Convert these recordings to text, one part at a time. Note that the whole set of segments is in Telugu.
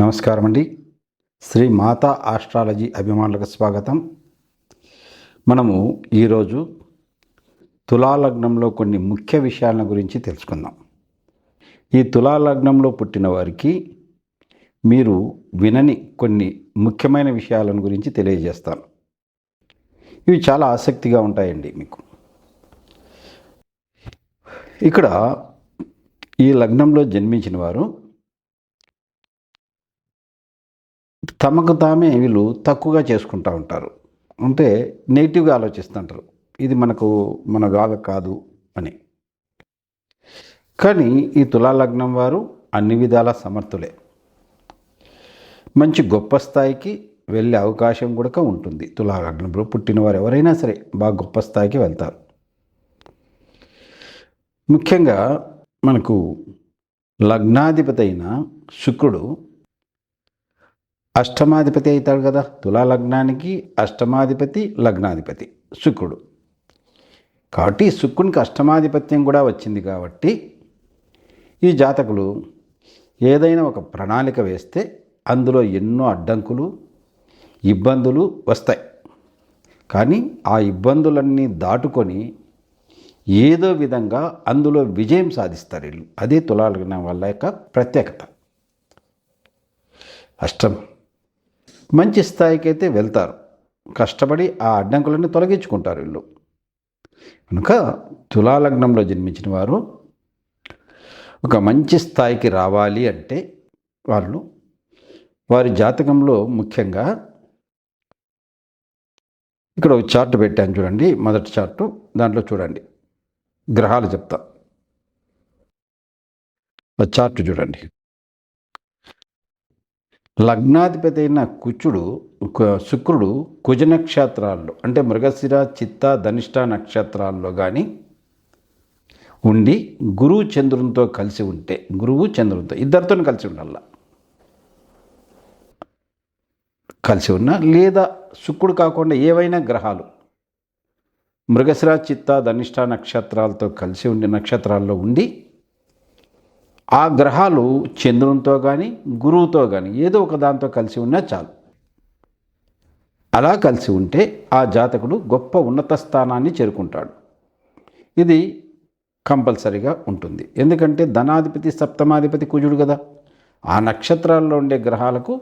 నమస్కారం అండి శ్రీ మాతా ఆస్ట్రాలజీ అభిమానులకు స్వాగతం. మనము ఈరోజు తులాలగ్నంలో కొన్ని ముఖ్య విషయాల గురించి తెలుసుకుందాం. ఈ తులాలగ్నంలో పుట్టిన వారికి మీరు వినని కొన్ని ముఖ్యమైన విషయాలను గురించి తెలియజేస్తాను. ఇవి చాలా ఆసక్తిగా ఉంటాయండి మీకు. ఇక్కడ ఈ లగ్నంలో జన్మించిన వారు తమకు తామే వీళ్ళు తక్కువగా చేసుకుంటూ ఉంటారు. అంటే నెగిటివ్గా ఆలోచిస్తుంటారు. ఇది మనకు మన గాగ కాదు అని. కానీ ఈ తులాలగ్నం వారు అన్ని విధాల సమర్థులే. మంచి గొప్ప స్థాయికి వెళ్ళే అవకాశం కూడా ఉంటుంది. తులాలగ్నంలో పుట్టిన వారు ఎవరైనా సరే బాగా గొప్ప స్థాయికి వెళ్తారు. ముఖ్యంగా మనకు లగ్నాధిపతి అయిన శుక్రుడు అష్టమాధిపతి అవుతాడు కదా తులా లగ్నానికి అష్టమాధిపతి లగ్నాధిపతి శుక్రుడు. కాబట్టి శుక్రునికి అష్టమాధిపత్యం కూడా వచ్చింది కాబట్టి ఈ జాతకులు ఏదైనా ఒక ప్రణాళిక వేస్తే అందులో ఎన్నో అడ్డంకులు ఇబ్బందులు వస్తాయి. కానీ ఆ ఇబ్బందులన్నీ దాటుకొని ఏదో విధంగా అందులో విజయం సాధిస్తారు వీళ్ళు. అదే తులాలగ్నం వల్ల యొక్క ప్రత్యేకత. అష్టం. మంచి స్థాయికి అయితే వెళ్తారు. కష్టపడి ఆ అడ్డంకులన్నీ తొలగించుకుంటారు వీళ్ళు. కనుక తులాలగ్నంలో జన్మించిన వారు ఒక మంచి స్థాయికి రావాలి అంటే వాళ్ళు వారి జాతకంలో ముఖ్యంగా ఇక్కడ ఒక చార్ట్ పెట్టాను చూడండి. మొదటి చార్టు దాంట్లో చూడండి. గ్రహాలు చెప్తా. చార్ట్ చూడండి. లగ్నాధిపతి అయిన కుచుడు శుక్రుడు కుజ నక్షత్రాల్లో అంటే మృగశిర చిత్త ధనిష్ట నక్షత్రాల్లో కానీ ఉండి గురువు చంద్రునితో కలిసి ఉంటే గురువు చంద్రునితో ఇద్దరితో కలిసి ఉండాల. కలిసి ఉన్న లేదా శుక్రుడు కాకుండా ఏవైనా గ్రహాలు మృగశిర చిత్త ధనిష్ట నక్షత్రాలతో కలిసి ఉండి నక్షత్రాల్లో ఉండి ఆ గ్రహాలు చంద్రునితో కానీ గురువుతో కానీ ఏదో ఒక దాంతో కలిసి ఉన్నా చాలు. అలా కలిసి ఉంటే ఆ జాతకుడు గొప్ప ఉన్నత స్థానాన్ని చేరుకుంటాడు. ఇది కంపల్సరిగా ఉంటుంది. ఎందుకంటే ధనాధిపతి సప్తమాధిపతి కుజుడు కదా. ఆ నక్షత్రాల్లో ఉండే గ్రహాలకు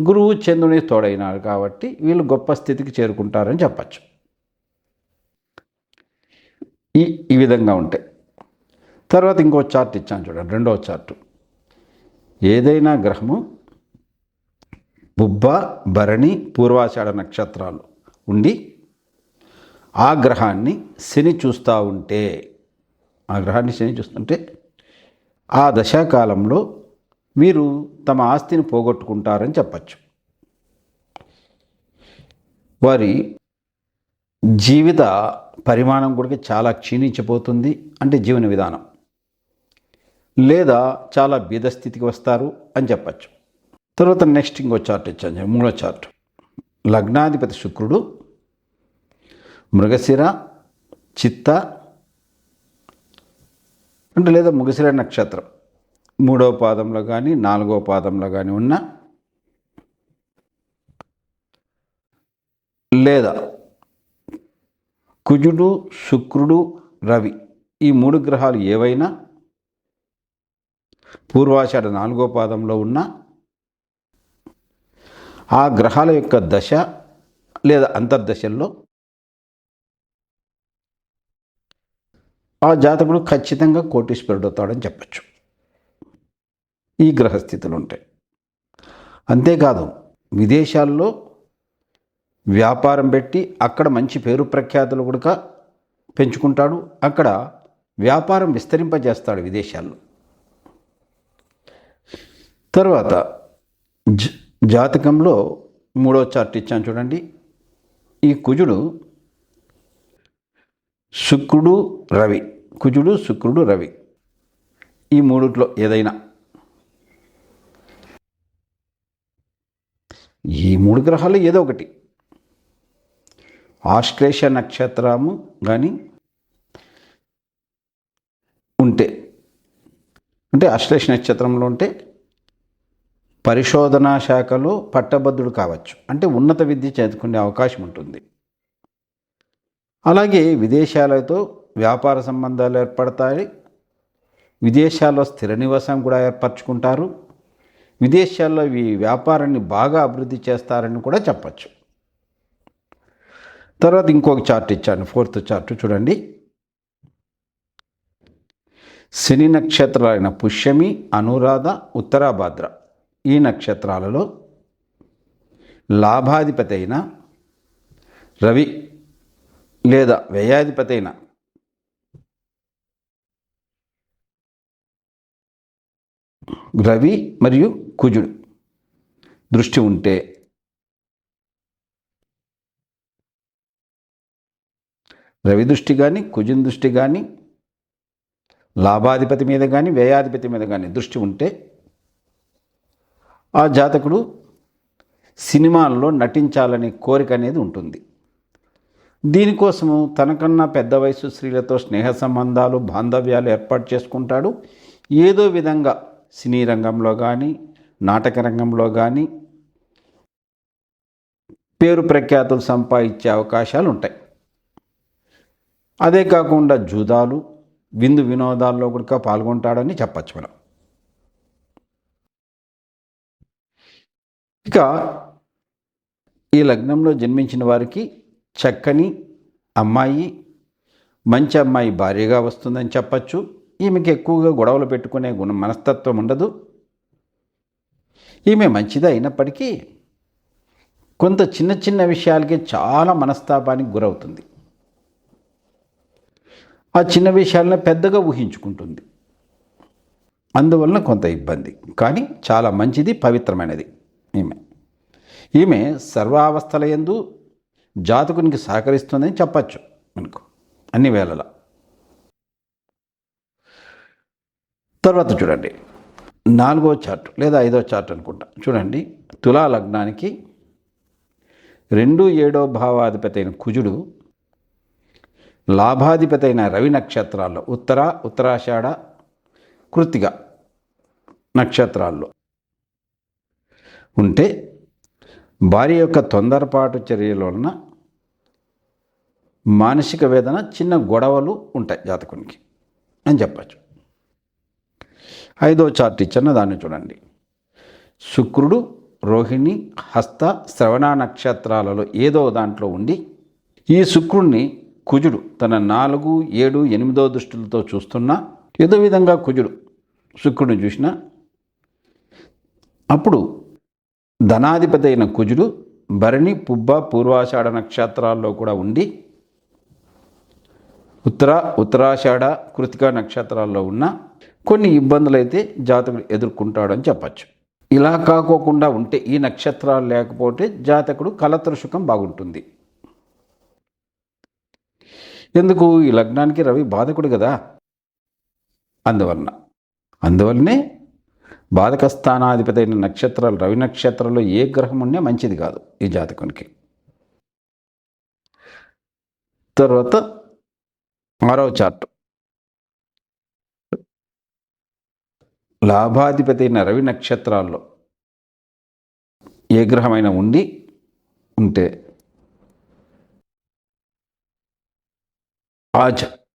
గురువు చంద్రుని తోడైనారు కాబట్టి వీళ్ళు గొప్ప స్థితికి చేరుకుంటారని చెప్పచ్చు. ఈ ఈ విధంగా ఉంటాయి తర్వాత ఇంకో చార్ట్ ఇచ్చాను చూడండి రెండవ చార్టు. ఏదైనా గ్రహము బుబ్బ భరణి పూర్వాషాఢ నక్షత్రాలు ఉండి ఆ గ్రహాన్ని శని చూస్తూ ఉంటే ఆ గ్రహాన్ని శని చూస్తుంటే ఆ దశాకాలంలో మీరు తమ ఆస్తిని పోగొట్టుకుంటారని చెప్పచ్చు. వారి జీవిత పరిమాణం కూడా చాలా క్షీణించిపోతుంది అంటే జీవన విధానం. లేదా చాలా బీదస్థితికి వస్తారు అని చెప్పచ్చు. తర్వాత నెక్స్ట్ ఇంకో చార్ట్ ఇచ్చాను మూడో చార్ట్ లగ్నాధిపతి శుక్రుడు మృగశిర చిత్త అంటే లేదా మృగశిర నక్షత్రం. మూడో పాదంలో కానీ నాలుగో పాదంలో కానీ ఉన్న లేదా కుజుడు శుక్రుడు రవి ఈ మూడు గ్రహాలు ఏవైనా పూర్వాషాఢ నాలుగో పాదంలో ఉన్న ఆ గ్రహాల యొక్క దశ లేదా అంతర్దశల్లో ఆ జాతకుడు ఖచ్చితంగా కోటీశ్వరుడు అవుతాడని చెప్పచ్చు. ఈ గ్రహస్థితులు ఉంటాయి అంతేకాదు విదేశాల్లో వ్యాపారం పెట్టి అక్కడ మంచి పేరు ప్రఖ్యాతులు కూడా పెంచుకుంటాడు అక్కడ వ్యాపారం విస్తరింపజేస్తాడు విదేశాల్లో. తర్వాత జ- జాతకంలో మూడో చార్ట్ ఇచ్చాను చూడండి. ఈ కుజుడు శుక్రుడు రవి కుజుడు శుక్రుడు రవి. ఈ మూడిట్లో ఏదైనా ఈ మూడు గ్రహాలు ఏదో ఒకటి. ఆశ్లేష నక్షత్రము కానీ ఉంటే అంటే ఆశ్లేష నక్షత్రంలో ఉంటే పరిశోధనా శాఖలో పట్టభద్రుడు కావచ్చు. అంటే ఉన్నత విద్య చదువుకునే అవకాశం ఉంటుంది. అలాగే విదేశాలతో వ్యాపార సంబంధాలు ఏర్పడతాయి. విదేశాల్లో స్థిర నివాసం కూడా ఏర్పరచుకుంటారు. విదేశాల్లో ఈ వ్యాపారాన్ని బాగా అభివృద్ధి చేస్తారని కూడా చెప్పచ్చు. తర్వాత ఇంకొక చార్ట్ ఇచ్చాను ఫోర్త్ చార్ట్ చూడండి. శని నక్షత్రాలైన పుష్యమి అనురాధ ఉత్తరాభాద్ర. ఈ నక్షత్రాలలో లాభాధిపతి అయిన రవి లేదా వ్యయాధిపతి అయిన రవి మరియు కుజుడు దృష్టి ఉంటే రవి దృష్టి కానీ కుజుని దృష్టి కానీ లాభాధిపతి మీద కానీ వ్యయాధిపతి మీద కానీ దృష్టి ఉంటే ఆ జాతకుడు సినిమాల్లో నటించాలనే కోరిక అనేది ఉంటుంది. దీనికోసము తనకన్నా పెద్ద వయసు స్త్రీలతో స్నేహ సంబంధాలు బాంధవ్యాలు ఏర్పాటు చేసుకుంటాడు. ఏదో విధంగా సినీ రంగంలో కానీ నాటక రంగంలో కానీ పేరు ప్రఖ్యాతులు సంపాదించే అవకాశాలు ఉంటాయి. అదే కాకుండా జూదాలు విందు వినోదాల్లో కూడా పాల్గొంటాడని చెప్పచ్చు మనం. ఇక ఈ లగ్నంలో జన్మించిన వారికి చక్కని అమ్మాయి మంచి అమ్మాయి భార్యగా వస్తుందని చెప్పచ్చు. ఈమెకి ఎక్కువగా గొడవలు పెట్టుకునే గుణ మనస్తత్వం ఉండదు. ఈమె మంచిదే అయినప్పటికీ కొంత చిన్న చిన్న విషయాలకి చాలా మనస్తాపానికి గురవుతుంది. ఆ చిన్న విషయాలను పెద్దగా ఊహించుకుంటుంది. అందువలన కొంత ఇబ్బంది. కానీ చాలా మంచిది పవిత్రమైనది. ఈమె. ఈమె సర్వావస్థల ఎందు జాతకునికి సహకరిస్తుందని చెప్పచ్చు మనకు అన్ని వేళలా. తర్వాత చూడండి. నాలుగో చార్ట్ లేదా ఐదో చార్ట్ అనుకుంటా. చూడండి. తులా లగ్నానికి రెండు ఏడో భావాధిపతి అయిన కుజుడు లాభాధిపతి అయిన రవి నక్షత్రాల్లో ఉత్తర ఉత్తరాషాఢ కృతిక నక్షత్రాల్లో ఉంటే భార్య యొక్క తొందరపాటు చర్యల వలన మానసిక వేదన చిన్న గొడవలు ఉంటాయి జాతకునికి అని చెప్పచ్చు. ఐదో చార్ట్ ఇచ్చిన దాన్ని చూడండి. శుక్రుడు రోహిణి హస్త శ్రవణ నక్షత్రాలలో ఏదో దాంట్లో ఉండి ఈ శుక్రుణ్ణి కుజుడు తన నాలుగు ఏడు ఎనిమిదో దృష్టిలతో చూస్తున్నా ఏదో విధంగా కుజుడు శుక్రుడిని చూసిన అప్పుడు ధనాధిపతి అయిన కుజుడు భరణి పుబ్బ పూర్వాషాఢ నక్షత్రాల్లో కూడా ఉండి ఉత్తర ఉత్తరాషాఢ కృతిక నక్షత్రాల్లో ఉన్న కొన్ని ఇబ్బందులు అయితే జాతకుడు ఎదుర్కొంటాడని చెప్పచ్చు. ఇలా కాకోకుండా ఉంటే ఈ నక్షత్రాలు లేకపోతే జాతకుడు కలత్ర బాగుంటుంది. ఎందుకు? ఈ లగ్నానికి రవి బాధకుడు కదా. అందువలన. అందువల్లనే బాధకస్థానాధిపతైన అయిన నక్షత్రాలు రవి నక్షత్రంలో ఏ గ్రహం ఉన్నా మంచిది కాదు ఈ జాతకునికి. తర్వాత ఆరవ చార్ట్. లాభాధిపతి అయిన రవి నక్షత్రాల్లో ఏ గ్రహమైనా ఉండి ఉంటే ఆచ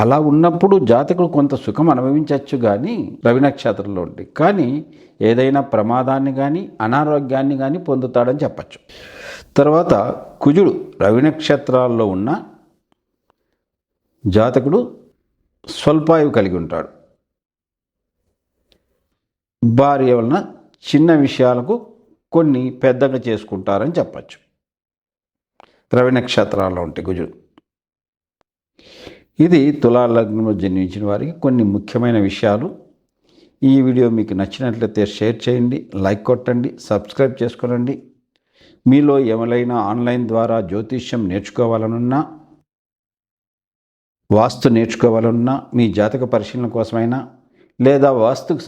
అలా ఉన్నప్పుడు జాతకుడు కొంత సుఖం అనుభవించవచ్చు కానీ రవి నక్షత్రంలో ఉండి. కానీ ఏదైనా ప్రమాదాన్ని కానీ అనారోగ్యాన్ని కానీ పొందుతాడని చెప్పచ్చు. తర్వాత కుజుడు రవి నక్షత్రాల్లో ఉన్న జాతకుడు స్వల్పాయువు కలిగి ఉంటాడు. భార్య వలన చిన్న విషయాలకు కొన్ని పెద్దగా చేసుకుంటారని చెప్పచ్చు. రవి నక్షత్రాల్లో ఉంటే కుజుడు. ఇది తులాలగ్నంలో జన్మించిన వారికి కొన్ని ముఖ్యమైన విషయాలు. ఈ వీడియో మీకు నచ్చినట్లయితే షేర్ చేయండి లైక్ కొట్టండి సబ్స్క్రైబ్ చేసుకోనండి. మీలో ఎవరైనా ఆన్లైన్ ద్వారా జ్యోతిష్యం నేర్చుకోవాలనున్నా వాస్తు నేర్చుకోవాలన్నా మీ జాతక పరిశీలన కోసమైనా లేదా వాస్తుకు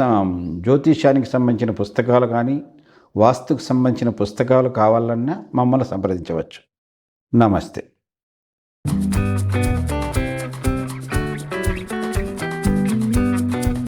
జ్యోతిష్యానికి సంబంధించిన పుస్తకాలు కానీ వాస్తుకు సంబంధించిన పుస్తకాలు కావాలన్నా మమ్మల్ని సంప్రదించవచ్చు. నమస్తే.